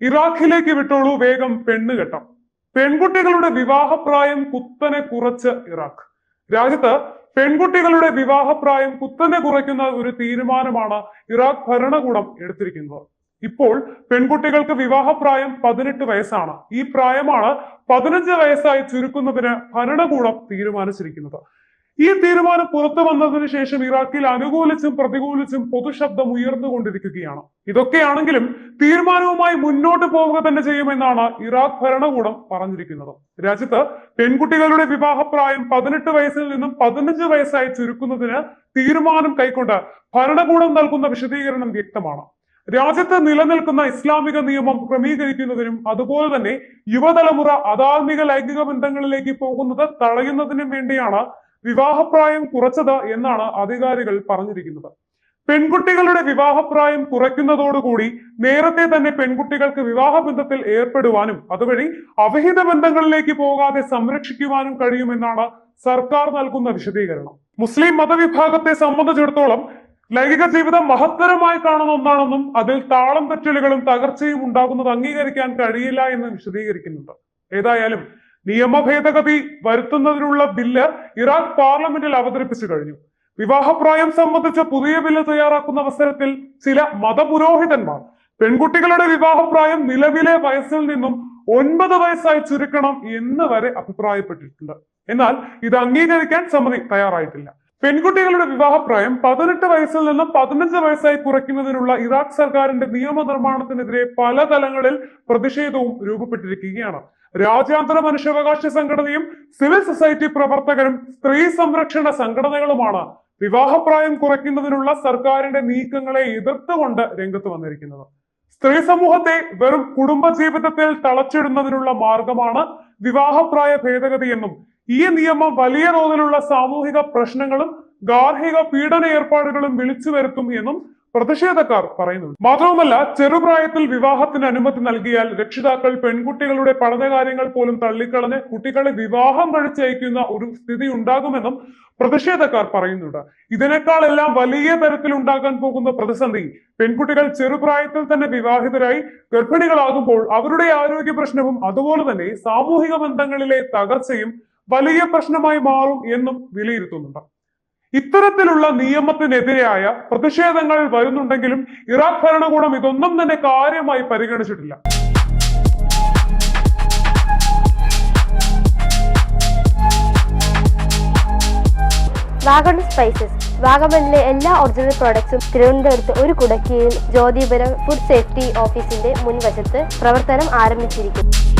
ഇറാഖിലേക്ക് വിട്ടോളൂ വേഗം പെണ്ണ് കെട്ടാം. പെൺകുട്ടികളുടെ വിവാഹപ്രായം കുത്തനെ കുറച്ച് ഇറാഖ്. രാജ്യത്ത് പെൺകുട്ടികളുടെ വിവാഹപ്രായം കുത്തനെ കുറയ്ക്കുന്ന ഒരു തീരുമാനമാണ് ഇറാഖ് ഭരണകൂടം എടുത്തിരിക്കുന്നത്. ഇപ്പോൾ പെൺകുട്ടികൾക്ക് വിവാഹപ്രായം പതിനെട്ട് വയസ്സാണ്. ഈ പ്രായമാണ് പതിനഞ്ച് വയസ്സായി ചുരുക്കുന്നതിന് ഭരണകൂടം തീരുമാനിച്ചിരിക്കുന്നത്. ഈ തീരുമാനം പുറത്തു വന്നതിന് ശേഷം ഇറാഖിൽ അനുകൂലിച്ചും പ്രതികൂലിച്ചും പൊതുശബ്ദം ഉയർന്നുകൊണ്ടിരിക്കുകയാണ്. ഇതൊക്കെയാണെങ്കിലും തീരുമാനവുമായി മുന്നോട്ട് പോവുക തന്നെ ചെയ്യുമെന്നാണ് ഇറാഖ് ഭരണകൂടം പറഞ്ഞിരിക്കുന്നത്. രാജ്യത്ത് പെൺകുട്ടികളുടെ വിവാഹപ്രായം പതിനെട്ട് വയസ്സിൽ നിന്നും പതിനഞ്ച് വയസ്സായി ചുരുക്കുന്നതിന് തീരുമാനം കൈക്കൊണ്ട് ഭരണകൂടം നൽകുന്ന വിശദീകരണം വ്യക്തമാണ്. രാജ്യത്ത് നിലനിൽക്കുന്ന ഇസ്ലാമിക നിയമം ക്രമീകരിക്കുന്നതിനും അതുപോലെ തന്നെ യുവതലമുറ അധാർമിക ലൈംഗിക ബന്ധങ്ങളിലേക്ക് പോകുന്നത് തടയുന്നതിനും വേണ്ടിയാണ് വിവാഹപ്രായം കുറച്ചത് എന്നാണ് അധികാരികൾ പറഞ്ഞിരിക്കുന്നത്. പെൺകുട്ടികളുടെ വിവാഹപ്രായം കുറയ്ക്കുന്നതോടുകൂടി നേരത്തെ തന്നെ പെൺകുട്ടികൾക്ക് വിവാഹ ബന്ധത്തിൽ ഏർപ്പെടുവാനും അതുവഴി അവിഹിത ബന്ധങ്ങളിലേക്ക് പോകാതെ സംരക്ഷിക്കുവാനും കഴിയുമെന്നാണ് സർക്കാർ നൽകുന്ന വിശദീകരണം. മുസ്ലിം മതവിഭാഗത്തെ സംബന്ധിച്ചിടത്തോളം ലൈംഗിക ജീവിതം മഹത്തരമായി കാണുന്ന ഒന്നാണെന്നും അതിൽ താളം തെറ്റലുകളും തകർച്ചയും ഉണ്ടാകുന്നത് അംഗീകരിക്കാൻ കഴിയില്ല എന്ന് വിശദീകരിക്കുന്നുണ്ട്. ഏതായാലും നിയമ ഭേദഗതി വരുത്തുന്നതിനുള്ള ബില്ല് ഇറാഖ് പാർലമെന്റിൽ അവതരിപ്പിച്ചു കഴിഞ്ഞു. വിവാഹപ്രായം സംബന്ധിച്ച പുതിയ ബില്ല് തയ്യാറാക്കുന്ന അവസരത്തിൽ ചില മതപുരോഹിതന്മാർ പെൺകുട്ടികളുടെ വിവാഹപ്രായം നിലവിലെ വയസ്സിൽ നിന്നും ഒൻപത് വയസ്സായി ചുരുക്കണം എന്ന് വരെ അഭിപ്രായപ്പെട്ടിട്ടുണ്ട്. എന്നാൽ ഇത് അംഗീകരിക്കാൻ സമിതി തയ്യാറായിട്ടില്ല. പെൺകുട്ടികളുടെ വിവാഹപ്രായം പതിനെട്ട് വയസ്സിൽ നിന്ന് പതിനഞ്ച് വയസ്സായി കുറയ്ക്കുന്നതിനുള്ള ഇറാഖ് സർക്കാരിന്റെ നിയമനിർമ്മാണത്തിനെതിരെ പല തലങ്ങളിൽ പ്രതിഷേധവും രൂപപ്പെട്ടിരിക്കുകയാണ്. രാജ്യാന്തര മനുഷ്യാവകാശ സംഘടനയും സിവിൽ സൊസൈറ്റി പ്രവർത്തകരും സ്ത്രീ സംരക്ഷണ സംഘടനകളുമാണ് വിവാഹപ്രായം കുറയ്ക്കുന്നതിനുള്ള സർക്കാരിന്റെ നീക്കങ്ങളെ എതിർത്തുകൊണ്ട് രംഗത്ത് വന്നിരിക്കുന്നത്. സ്ത്രീ സമൂഹത്തെ വെറും കുടുംബ ജീവിതത്തിൽ തളച്ചിടുന്നതിനുള്ള മാർഗമാണ് വിവാഹപ്രായ ഭേദഗതി എന്നും ഈ നിയമം വലിയ തോതിലുള്ള സാമൂഹിക പ്രശ്നങ്ങളും ഗാർഹിക പീഡന ഏർപ്പാടുകളും വിളിച്ചു വരുത്തും എന്നും പ്രതിഷേധക്കാർ പറയുന്നുണ്ട്. മാത്രവുമല്ല ചെറുപ്രായത്തിൽ വിവാഹത്തിന് അനുമതി നൽകിയാൽ രക്ഷിതാക്കൾ പെൺകുട്ടികളുടെ പഠനകാര്യങ്ങൾ പോലും തള്ളിക്കളഞ്ഞ് കുട്ടികളെ വിവാഹം കഴിച്ചയക്കുന്ന ഒരു സ്ഥിതി ഉണ്ടാകുമെന്നും പ്രതിഷേധക്കാർ പറയുന്നുണ്ട്. ഇതിനേക്കാൾ എല്ലാം വലിയ തരത്തിൽ ഉണ്ടാകാൻ പോകുന്ന പ്രതിസന്ധി പെൺകുട്ടികൾ ചെറുപ്രായത്തിൽ തന്നെ വിവാഹിതരായി ഗർഭിണികളാകുമ്പോൾ അവരുടെ ആരോഗ്യ പ്രശ്നവും അതുപോലെ തന്നെ സാമൂഹിക ബന്ധങ്ങളിലെ തകർച്ചയും വലിയ പ്രശ്നമായി മാറും എന്നും വിലയിരുത്തുന്നുണ്ട്. ഇത്തരത്തിലുള്ള നിയമത്തിനെതിരായ പ്രതിഷേധങ്ങൾ വരുന്നുണ്ടെങ്കിലും ഇറാഖ് ഭരണകൂടം ഇതൊന്നും തന്നെ കാര്യമായി പരിഗണിച്ചിട്ടില്ല. സ്പൈസസ്. വാഗമണിലെ എല്ലാ ഒറിജിനൽ പ്രോഡക്ട്സും തിരുവനന്തപുരത്ത് ഒരു കുടക്കീഴിൽ ജ്യോതിപുരം ഫുഡ് സേഫ്റ്റി ഓഫീസിന്റെ മുൻവശത്ത് പ്രവർത്തനം ആരംഭിച്ചിരിക്കുന്നു.